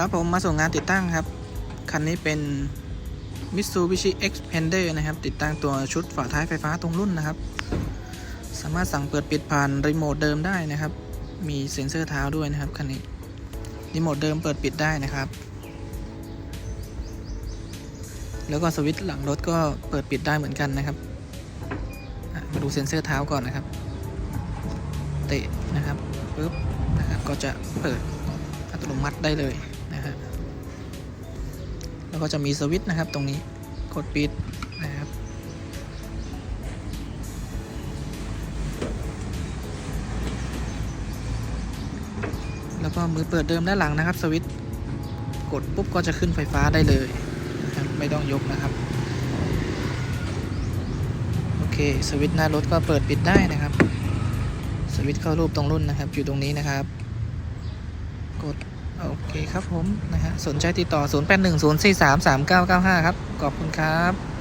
ครับผมมาส่งงานติดตั้งครับ คันนี้เป็น Mitsubishi Xpander นะครับ ติดตั้งตัวชุดฝาท้ายไฟฟ้าตรงรุ่นนะครับ สามารถสั่งเปิดปิดผ่านรีโมทเดิมได้นะครับ มีเซ็นเซอร์เท้าด้วยนะครับคันนี้รีโมทเดิมเปิดปิดได้นะครับ แล้วก็สวิตช์หลังรถก็เปิดปิดได้เหมือนกันนะครับมาดูเซ็นเซอร์เท้าก่อนนะครับ เตะนะครับปุ๊บนะครับก็จะเปิดอัตโนมัติได้เลย แล้วก็จะมีสวิตช์นะครับตรงนี้กดปิดนะครับแล้วก็มือเปิดเดิมด้านหลังนะครับสวิตช์กดปุ๊บก็จะขึ้นไฟฟ้าได้เลยนะครับไม่ต้องยกนะครับโอเคสวิตช์หน้ารถก็เปิดปิดได้นะครับสวิตช์เข้ารูปตรงรุ่นนะครับอยู่ตรงนี้นะครับ ครับผมนะฮะสนใจติดต่อ 0810433995 ครับ ขอบคุณครับ